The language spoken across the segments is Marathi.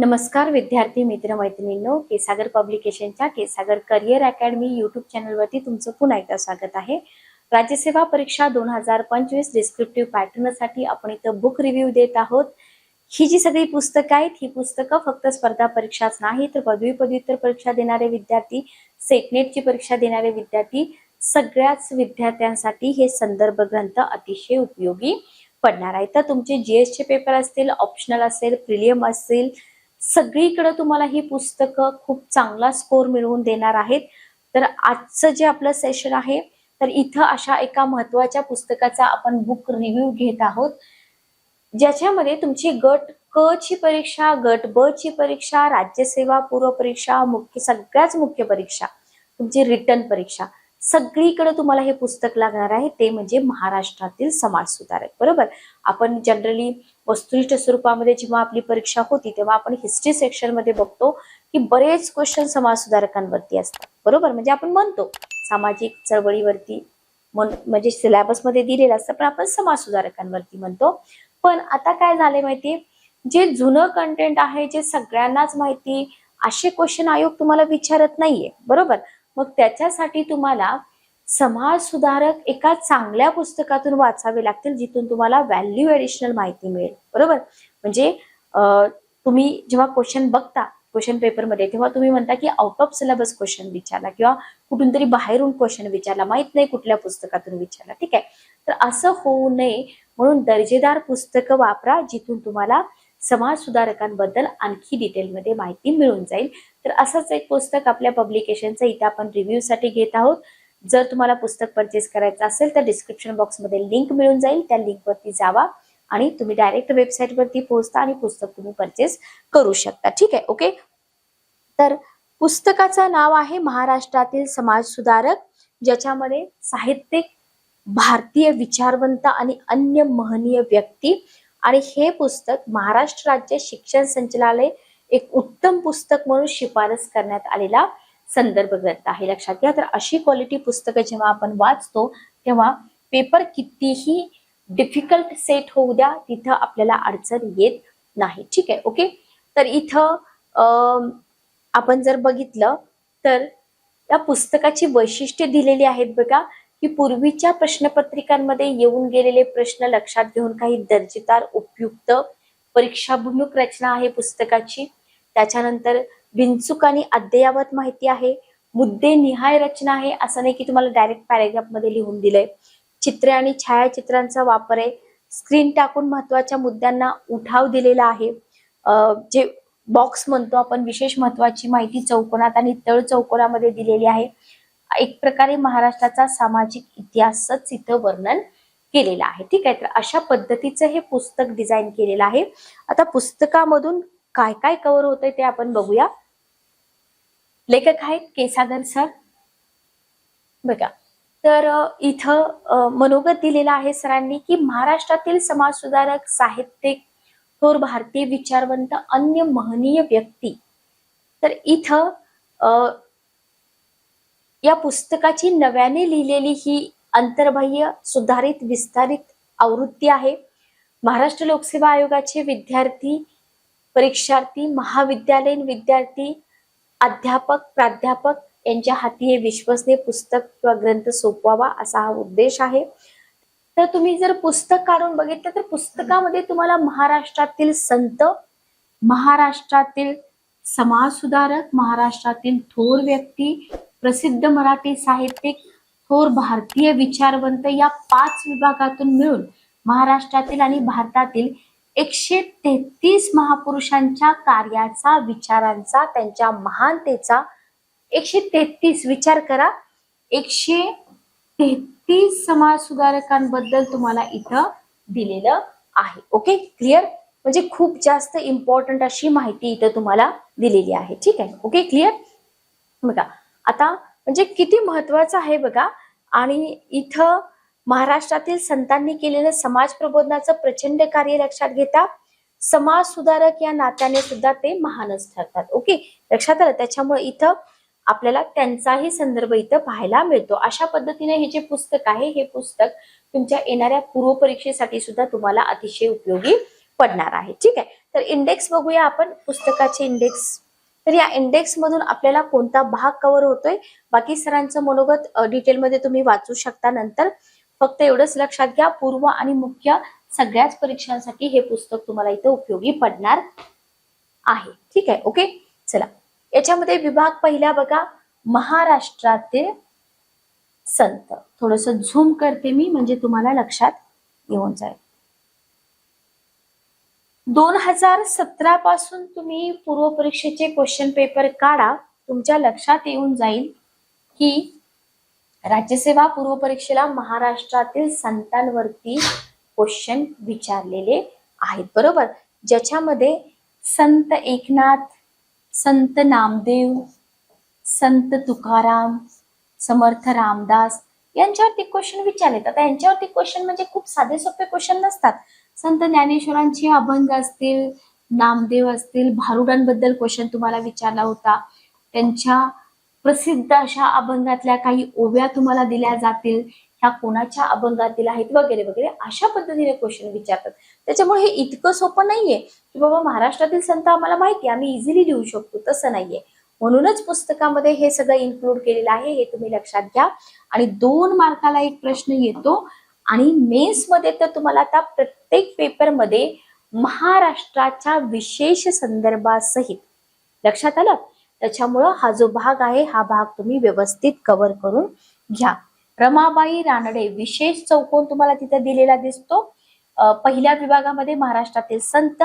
नमस्कार विद्यार्थी मित्र मैत्रिणींनो केसागर पब्लिकेशनच्या केसागर करिअर अकॅडमी युट्यूब चॅनलवरती तुमचं पुन्हा एकदा स्वागत आहे. राज्यसेवा परीक्षा दोन हजार पंचवीस डिस्क्रिप्टिव्ह पॅटर्नसाठी आपण इथं बुक रिव्ह्यू देत आहोत. ही जी सगळी पुस्तकं आहेत ही पुस्तकं फक्त स्पर्धा परीक्षाच नाही तर पदवी पदव्युत्तर परीक्षा देणारे विद्यार्थी सेटनेटची परीक्षा देणारे विद्यार्थी सगळ्याच विद्यार्थ्यांसाठी हे संदर्भ ग्रंथ अतिशय उपयोगी पडणार आहे. तर तुमचे जीएसचे पेपर असतील ऑप्शनल असेल प्रिलियम असतील सगळीकडे तुम्हाला ही पुस्तकं खूप चांगला स्कोर मिळवून देणार आहेत. तर आजचं जे आपलं सेशन आहे तर इथं अशा एका महत्त्वाच्या पुस्तकाचा आपण बुक रिव्ह्यू घेत आहोत. ज्याच्यामध्ये तुमची गट क ची परीक्षा गट ब ची परीक्षा राज्यसेवा पूर्व परीक्षा मुख्य सगळ्याच मुख्य परीक्षा तुमची रिटर्न परीक्षा. सगळीकडे तुम्हाला हे पुस्तक लागणार आहे. ते म्हणजे महाराष्ट्रातील समाज सुधारक. बरोबर? आपण जनरली वस्तुनिष्ठ स्वरूपामध्ये जेव्हा आपली परीक्षा होती तेव्हा आपण हिस्ट्री सेक्शनमध्ये बघतो की बरेच क्वेश्चन समाज सुधारकांवरती असतात. बरोबर? म्हणजे आपण म्हणतो सामाजिक चळवळीवरती म्हणजे सिलेबसमध्ये दिलेलं असतं पण आपण समाज सुधारकांवरती म्हणतो. पण आता काय झालंय माहिती जे जुनं कंटेंट आहे जे सगळ्यांनाच माहिती असे क्वेश्चन आयोग तुम्हाला विचारत नाहीये. बरोबर? मग त्याच्यासाठी तुम्हाला समाज सुधारक एका चांगल्या पुस्तकातून वाचावे लागतील जिथून तुम्हाला व्हॅल्यू एडिशनल माहिती मिळेल. बरोबर? म्हणजे तुम्ही जेव्हा क्वेश्चन बघता क्वेश्चन पेपरमध्ये तेव्हा तुम्ही म्हणता की आउट ऑफ सिलेबस क्वेश्चन विचारला किंवा कुठून तरी बाहेरून क्वेश्चन विचारला माहीत नाही कुठल्या पुस्तकातून विचारला. ठीक आहे? तर असं होऊ नये म्हणून दर्जेदार पुस्तकं वापरा जिथून तुम्हाला समाज सुधारकांबद्दल आणखी डिटेलमध्ये माहिती मिळून जाईल. तर असंच एक पुस्तक आपल्या पब्लिकेशनचं इथे आपण रिव्ह्यूसाठी घेत आहोत. जर तुम्हाला पुस्तक परचेस करायचं असेल तर डिस्क्रिप्शन बॉक्समध्ये लिंक मिळून जाईल. त्या लिंकवरती जावा आणि तुम्ही डायरेक्ट वेबसाईटवरती पोहोचता आणि पुस्तक तुम्ही परचेस करू शकता. ठीक आहे ओके तर पुस्तकाचं नाव आहे महाराष्ट्रातील समाज सुधारक ज्याच्यामध्ये साहित्यिक भारतीय विचारवंत आणि अन्य महनीय व्यक्ती आणि हे पुस्तक महाराष्ट्र राज्य शिक्षण संचालनालय एक उत्तम पुस्तक म्हणून शिफारस करण्यात आलेला संदर्भ ग्रंथ आहे. लक्षात घ्या तर अशी क्वालिटी पुस्तकं जेव्हा आपण वाचतो तेव्हा पेपर कितीही डिफिकल्ट सेट होऊ द्या तिथं आपल्याला अडचण येत नाही. ठीक आहे ओके तर इथं अं, आपण जर बघितलं तर या पुस्तकाची वैशिष्ट्ये दिलेली आहेत बघा. की पूर्वीच्या प्रश्नपत्रिकांमध्ये येऊन गेलेले प्रश्न लक्षात घेऊन काही दर्जेदार उपयुक्त परीक्षाभिमुख रचना आहे पुस्तकाची. त्याच्यानंतर भिंचूक आणि अद्ययावत माहिती आहे. मुद्दे निहाय रचना आहे असं नाही की तुम्हाला डायरेक्ट पॅरेग्राफमध्ये लिहून दिलंय. चित्रे आणि छायाचित्रांचा वापर आहे. स्क्रीन टाकून महत्त्वाच्या मुद्द्यांना उठाव दिलेला आहे. जे बॉक्स म्हणतो आपण विशेष महत्वाची माहिती चौकोनात आणि तळ चौकोनामध्ये दिलेली आहे. एक प्रकारे महाराष्ट्राचा सामाजिक इतिहासच इथं वर्णन केलेलं आहे. ठीक आहे? तर अशा पद्धतीचं हे पुस्तक डिझाईन केलेलं आहे. आता पुस्तकामधून काय काय कव्हर होतंय ते आपण बघूया. लेखक आहेत केसागर सर. बघा. तर इथं मनोगत दिलेलं आहे सरांनी की महाराष्ट्रातील समाज सुधारक साहित्यिक थोर भारतीय विचारवंत अन्य महनीय व्यक्ती. तर इथं या पुस्तकाची नव्याने लिहिलेली ही अंतर्बाह्य सुधारित विस्तारित आवृत्ती आहे. महाराष्ट्र लोकसेवा आयोगाचे विद्यार्थी परीक्षार्थी महाविद्यालयीन विद्यार्थी अध्यापक प्राध्यापक यांच्या हाती हे विश्वसनीय पुस्तक किंवा ग्रंथ सोपवावा असा हा उद्देश आहे. तर तुम्ही जर पुस्तक काढून बघितलं तर पुस्तकामध्ये तुम्हाला महाराष्ट्रातील संत महाराष्ट्रातील समाज सुधारक महाराष्ट्रातील थोर व्यक्ती प्रसिद्ध मराठी साहित्यिक थोर भारतीय विचारवंत या पाच विभागातून मिळून महाराष्ट्रातील आणि भारतातील एकशे तेहतीस महापुरुषांच्या कार्याचा विचारांचा त्यांच्या महानतेचा एकशे तेहतीस विचार करा. एकशे तेहतीस समाज सुधारकांबद्दल तुम्हाला इथं दिलेलं आहे. ओके क्लिअर म्हणजे खूप जास्त इम्पॉर्टंट अशी माहिती इथं तुम्हाला दिलेली आहे. ठीक आहे? ओके क्लिअर बघा आता म्हणजे किती महत्वाचं आहे बघा. आणि इथं महाराष्ट्रातील संतांनी केलेलं समाज प्रबोधनाचं प्रचंड कार्य लक्षात घेता समाज सुधारक या नात्याने सुद्धा ते महानच ठरतात. ओके? लक्षात आलं? त्याच्यामुळे इथं आपल्याला त्यांचाही संदर्भ इथं पाहायला मिळतो. अशा पद्धतीने हे जे पुस्तक आहे हे पुस्तक तुमच्या येणाऱ्या पूर्वपरीक्षेसाठी सुद्धा तुम्हाला अतिशय उपयोगी पडणार आहे. ठीक आहे? तर इंडेक्स बघूया आपण. पुस्तकाचे इंडेक्स तर या इंडेक्स मधून आपल्याला कोणता भाग कव्हर होतोय? बाकी सरांचं मनोगत डिटेलमध्ये तुम्ही वाचू शकता नंतर. फक्त एवढंच लक्षात घ्या पूर्व आणि मुख्य सगळ्याच परीक्षांसाठी हे पुस्तक तुम्हाला इथं उपयोगी पडणार आहे. ठीक आहे ओके चला. याच्यामध्ये विभाग पहिला बघा. महाराष्ट्रातील संत. थोडस झूम करते मी म्हणजे तुम्हाला लक्षात येऊन जाईल. दोन हजार सतरा पासून तुम्ही पूर्व परीक्षेचे क्वेश्चन पेपर काढा. तुमच्या लक्षात येऊन जाईल की राज्यसेवा पूर्व परीक्षेला महाराष्ट्रातील संतांवरती क्वेश्चन विचारलेले आहेत. बरोबर? ज्याच्यामध्ये संत एकनाथ संत नामदेव संत तुकाराम समर्थ रामदास यांच्यावरती क्वेश्चन विचारलेत आता यांच्यावरती क्वेश्चन म्हणजे खूप साधे सोपे क्वेश्चन नसतात. संत ज्ञानेश्वरांचे अभंग असतील नामदेव असतील भारुडांबद्दल क्वेश्चन तुम्हाला विचारला होता. त्यांच्या प्रसिद्ध अशा अभंगातल्या काही ओव्या तुम्हाला दिल्या जातील. ह्या कोणाच्या अभंगातील आहेत? वगैरे वगैरे अशा पद्धतीने क्वेश्चन विचारतात. त्याच्यामुळे हे इतकं सोपं नाहीये की बाबा महाराष्ट्रातील संत आम्हाला माहिती आम्ही इझिली लिहू शकतो. तसं नाहीये. म्हणूनच पुस्तकामध्ये हे सगळं इन्क्लूड केलेलं आहे हे तुम्ही लक्षात घ्या. आणि दोन मार्काला एक प्रश्न येतो. आणि मेन्समध्ये तर तुम्हाला आता प्रत्येक पेपरमध्ये महाराष्ट्राच्या विशेष संदर्भासहित लक्षात आलं? त्याच्यामुळं हा जो भाग आहे हा भाग तुम्ही व्यवस्थित कव्हर करून घ्या. रमाबाई रानडे विशेष चौकोन तुम्हाला तिथे दिलेला दिसतो. पहिल्या विभागामध्ये महाराष्ट्रातील संत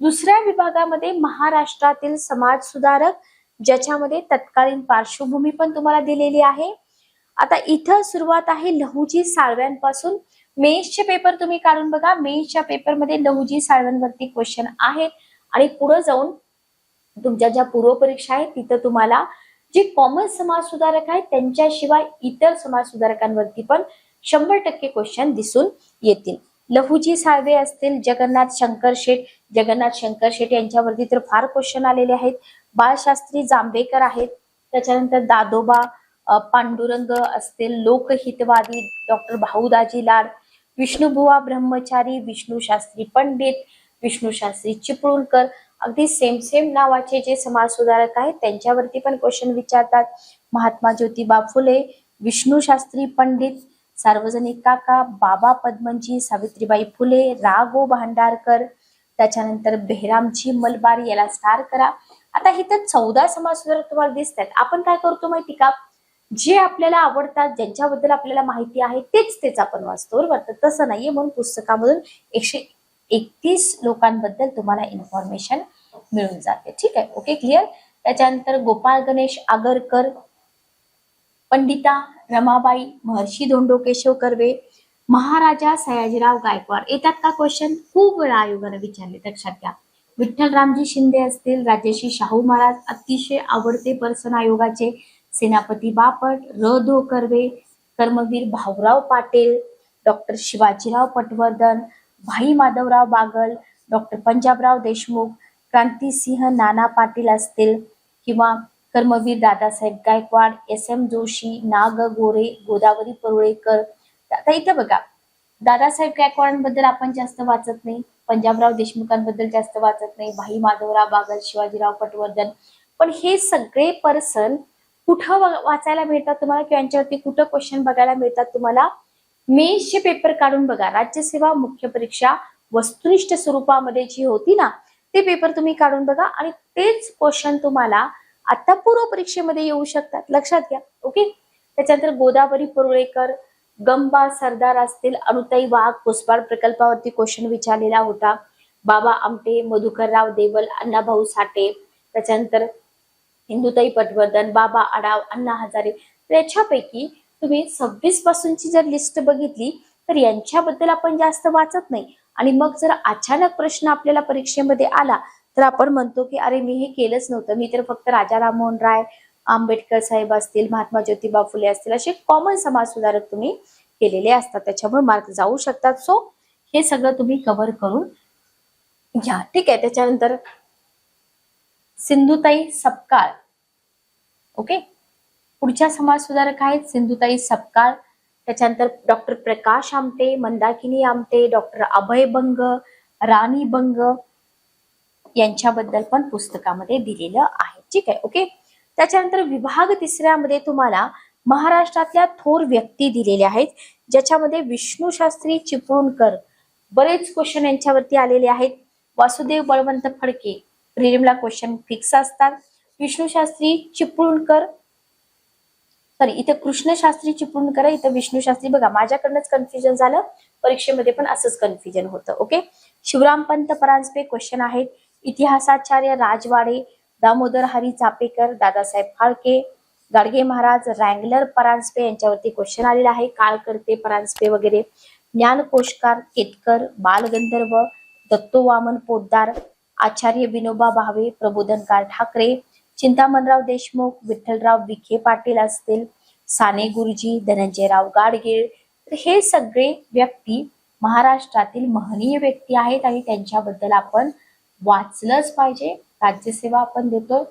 दुसऱ्या विभागामध्ये महाराष्ट्रातील समाज सुधारक ज्याच्यामध्ये तत्कालीन पार्श्वभूमी पण तुम्हाला दिलेली आहे. आता इथं सुरुवात आहे लहुजी साळव्यांपासून. मेन्सचे पेपर तुम्ही काढून बघा. मेन्सच्या पेपरमध्ये लहुजी साळव्यांवरती क्वेश्चन आहेत. आणि पुढे जाऊन तुमच्या ज्या पूर्व परीक्षा आहेत तिथं तुम्हाला जे कॉमन समाज सुधारक आहेत त्यांच्याशिवाय इतर समाज सुधारकांवरती पण शंभर टक्के क्वेश्चन दिसून येतील. लहुजी साळवे असतील जगन्नाथ शंकर शेठ. जगन्नाथ शंकर शेठ यांच्यावरती तर फार क्वेश्चन आलेले आहेत. बाळशास्त्री जांभेकर आहेत. त्याच्यानंतर दादोबा पांडुरंग असतील लोकहितवादी डॉक्टर भाऊदाजी लाड विष्णुबुवा ब्रह्मचारी विष्णूशास्त्री पंडित विष्णूशास्त्री चिपळूणकर अगदी सेम सेम नावाचे जे समाज सुधारक आहेत त्यांच्यावरती पण क्वेश्चन विचारतात. महात्मा ज्योतिबा फुले विष्णू शास्त्री पंडित सार्वजनिक काका बाबा पद्मनजी सावित्रीबाई फुले रागो भांडारकर त्याच्यानंतर बेहरामजी मलबार याला स्टार करा. आता इथं चौदा समाज सुधारक तुम्हाला दिसतात आपण काय करतो माहिती का? जे आपल्याला आवडतात ज्यांच्याबद्दल आपल्याला माहिती आहे तेच तेच आपण वाचतो बरोबर? तर तसं नाहीये. म्हणून पुस्तकामधून एकशे एकतीस लोकांबद्दल तुम्हाला इन्फॉर्मेशन मिळून जाते. ठीक आहे? ओके क्लिअर त्याच्यानंतर गोपाळ गणेश आगरकर पंडिता रमाबाई महर्षी धोंडो केशव कर्वे महाराजा सयाजीराव गायकवाड. येतात का क्वेश्चन खूप वेळा आयोगाने विचारले. लक्षात घ्या. विठ्ठल रामजी शिंदे असतील राजेशी शाहू महाराज अतिशय आवडते पर्सन आयोगाचे सेनापती बापट र धो कर्वे कर्मवीर भाऊराव पाटील डॉक्टर शिवाजीराव पटवर्धन भाई माधवराव बागल डॉक्टर पंजाबराव देशमुख क्रांतिसिंह नाना पाटील असतील किंवा कर्मवीर दादासाहेब गायकवाड एस एम जोशी नाग गोरे गोदावरी परुळेकर. आता इथं बघा दादासाहेब गायकवाडांबद्दल आपण जास्त वाचत नाही पंजाबराव देशमुखांबद्दल जास्त वाचत नाही भाई माधवराव बागल शिवाजीराव पटवर्धन. पण हे सगळे पर्सन कुठं वाचायला मिळतात तुम्हाला किंवा यांच्यावरती कुठं क्वेश्चन बघायला मिळतात तुम्हाला मेन्सचे पेपर काढून बघा. राज्यसेवा मुख्य परीक्षा वस्तुनिष्ठ स्वरूपामध्ये जी होती ना ते पेपर तुम्ही काढून बघा आणि तेच क्वेश्चन तुम्हाला आता पूर्व परीक्षेमध्ये येऊ शकतात. लक्षात घ्या. ओके त्याच्यानंतर गोदावरी पुरळेकर गंबा सरदार असतील अनुताई वाघ पुष्पाळ प्रकल्पावरती क्वेश्चन विचारलेला होता. बाबा आमटे मधुकरराव देवल अण्णाभाऊ साठे. त्याच्यानंतर हिंदुताई पटवर्धन बाबा आडाव अण्णा हजारे तर याच्यापैकी तुम्ही सव्वीस पासूनची जर लिस्ट बघितली तर यांच्याबद्दल आपण जास्त वाचत नाही. आणि मग जर अचानक प्रश्न आपल्याला परीक्षेमध्ये आला तर आपण म्हणतो की अरे मी हे केलंच नव्हतं. मी तर फक्त राजा राममोहन राय आंबेडकर साहेब असतील महात्मा ज्योतिबा फुले असतील असे कॉमन समाज सुधारक तुम्ही केलेले असतात. त्याच्यामुळे मार्क जाऊ शकतात. सो हे सगळं तुम्ही कव्हर करून घ्या. ठीक आहे. त्याच्यानंतर सिंधुताई सपकाळ. ओके? पुढच्या समाज सुधारक आहेत सिंधुताई सपकाळ त्याच्यानंतर डॉक्टर प्रकाश आमटे मंदाकिनी आमटे डॉक्टर अभय बंग राणी बंग यांच्याबद्दल पण पुस्तकामध्ये दिलेलं आहे. ठीक आहे ओके? त्याच्यानंतर विभाग तिसऱ्यामध्ये तुम्हाला महाराष्ट्रातल्या थोर व्यक्ती दिलेल्या आहेत ज्याच्यामध्ये विष्णू शास्त्री चिपळूणकर. बरेच क्वेश्चन यांच्यावरती आलेले आहेत. वासुदेव बळवंत फडके प्रिलिमला क्वेश्चन फिक्स असतात. विष्णूशास्त्री चिपळूणकर सॉरी इथे कृष्णशास्त्री चिपळूणकर इथं विष्णू शास्त्री. बघा माझ्याकडनंच कन्फ्युजन झालं. परीक्षेमध्ये पण असंच कन्फ्युजन होतं ओके शिवराम पंत परांजपे क्वेश्चन आहेत. इतिहासाचार्य राजवाडे दामोदर हरी चापेकर दादासाहेब फाळके गाडगे महाराज रँगलर परांजपे यांच्यावरती क्वेश्चन आलेला आहे. काळकर्ते परांजपे वगैरे. ज्ञानकोशकार केतकर बालगंधर्व दत्तो वामन पोद्दार आचार्य विनोबा भावे प्रबोधनकार ठाकरे चिंतामणराव देशमुख विठ्ठलराव विखे पाटील असतील साने गुरुजी धनंजयराव गाडगीळ. तर हे सगळे व्यक्ती महाराष्ट्रातील महनीय व्यक्ती आहेत आणि त्यांच्याबद्दल आपण वाचलंच पाहिजे. राज्यसेवा आपण देतो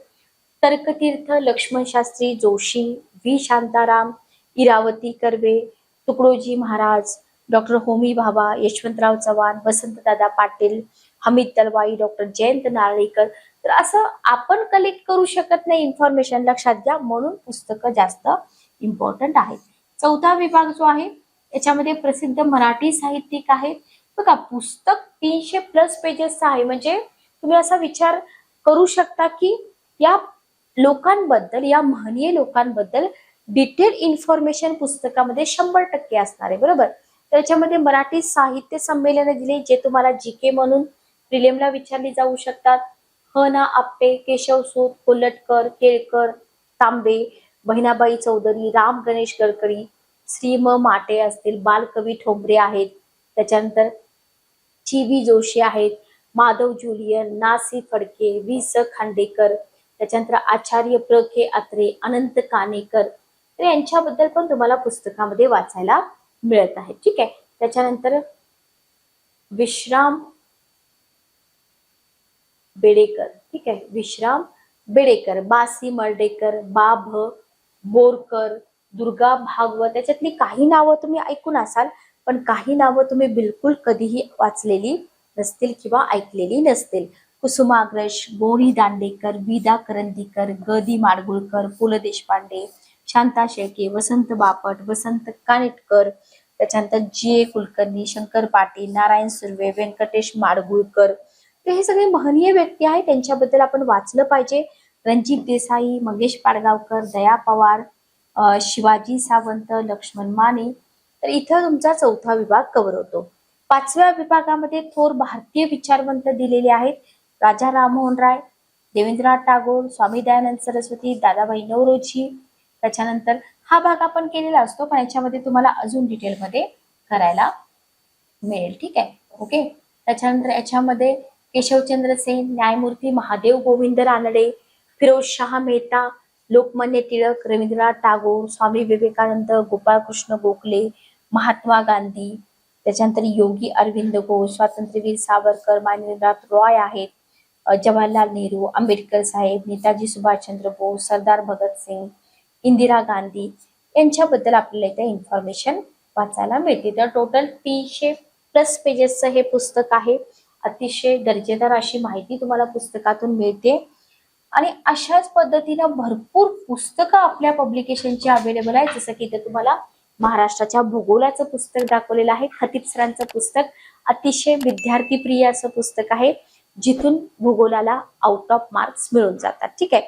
Tarkatirtha Laxman Shastri Joshi V. Shantaram Iravati Karve Tukdoji Maharaj doctor Homi Bhabha Yashwantrao Chavan Vasantdada Patil Hamid Dalwai doctor Jayant Narlikar. तर असं आपण कलेक्ट करू शकत नाही इन्फॉर्मेशन लक्षात घ्या म्हणून पुस्तकं जास्त इम्पॉर्टंट आहेत. चौथा विभाग जो आहे याच्यामध्ये प्रसिद्ध मराठी साहित्यिक आहेत. बघा पुस्तक तीनशे प्लस पेजेसचं आहे. म्हणजे तुम्ही असा विचार करू शकता की या लोकांबद्दल या महनीय लोकांबद्दल डिटेल इन्फॉर्मेशन पुस्तकामध्ये शंभर टक्के असणार आहे. बरोबर? त्याच्यामध्ये मराठी साहित्य संमेलन दिले जे तुम्हाला जी के म्हणून प्रिलियमला विचारली जाऊ शकतात. ह ना आप्पे केशव सूत कोल्हटकर केळकर तांबे बहिणाबाई चौधरी राम गणेश गडकरी श्री म माटे असतील बालकवी ठोंबरे आहेत. त्याच्यानंतर ची व्ही जोशी आहेत माधव जुलियन नासी फडके वि स खांडेकर त्याच्यानंतर आचार्य प्र के अत्रे अनंत कानेकर. तर यांच्याबद्दल पण तुम्हाला पुस्तकामध्ये वाचायला मिळत आहे. ठीक आहे? त्याच्यानंतर विश्राम बेडेकर. ठीक आहे? विश्राम बेडेकर बासी मर्डेकर बाभ बोरकर दुर्गा भागवत त्याच्यातली काही नावं तुम्ही ऐकून असाल पण काही नावं तुम्ही बिलकुल कधीही वाचलेली नसतील किंवा ऐकलेली नसतील. कुसुमाग्रज गोणी दांडेकर विदा करंदीकर ग दी माडगुळकर पु ल देशपांडे शांता शेळके वसंत बापट वसंत कानेटकर त्याच्यानंतर जी ए कुलकर्णी शंकर पाटील नारायण सुर्वे व्यंकटेश माडगुळकर. तर हे सगळे महनीय व्यक्ती आहेत. त्यांच्याबद्दल आपण वाचलं पाहिजे. रणजित देसाई मंगेश पाडगावकर दया पवार शिवाजी सावंत लक्ष्मण माने. तर इथं तुमचा चौथा विभाग कव्हर होतो. पाचव्या विभागामध्ये थोर भारतीय विचारवंत दिलेले आहेत. राजा राममोहन राय देवेंद्रनाथ टागोर स्वामी दयानंद सरस्वती दादाभाई नवरोजी त्याच्यानंतर हा भाग आपण केलेला असतो पण याच्यामध्ये तुम्हाला अजून डिटेलमध्ये करायला मिळेल ठीक आहे? ओके? त्याच्यानंतर याच्यामध्ये केशवचंद्र सेन न्यायमूर्ती महादेव गोविंद रानडे फिरोज शाह मेहता लोकमान्य टिळक रवींद्रनाथ टागोर स्वामी विवेकानंद गोपाळकृष्ण गोखले महात्मा गांधी त्याच्यानंतर योगी अरविंद घोष स्वातंत्र्यवीर सावरकर मान्यनाथ रॉय आहेत जवाहरलाल नेहरू आंबेडकर साहेब नेताजी सुभाषचंद्र बोस सरदार भगतसिंग इंदिरा गांधी यांच्याबद्दल आपल्याला इथे इन्फॉर्मेशन वाचायला मिळते. तर टोटल तीनशे प्लस पेजेसचं हे पुस्तक आहे. अतिशय दर्जेदार अशी माहिती तुम्हाला पुस्तकातून मिळते. आणि अशाच पद्धतीनं भरपूर पुस्तकं आपल्या पब्लिकेशनची अवेलेबल आहे जसं की इथे तुम्हाला महाराष्ट्राच्या भूगोलाचं पुस्तक दाखवलेलं आहे. खतीब सरांचं पुस्तक. अतिशय विद्यार्थी प्रिय असं पुस्तक आहे. जिथून भूगोलाला आउट ऑफ मार्क्स मिळून जातात. ठीक आहे?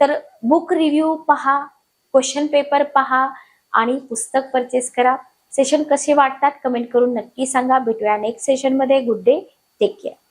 तर बुक रिव्ह्यू पहा. क्वेश्चन पेपर पहा आणि पुस्तक परचेस करा. सेशन कसे वाटतात? कमेंट करून नक्की सांगा. भेटूया नेक्स्ट सेशनमध्ये. Good day. Take care.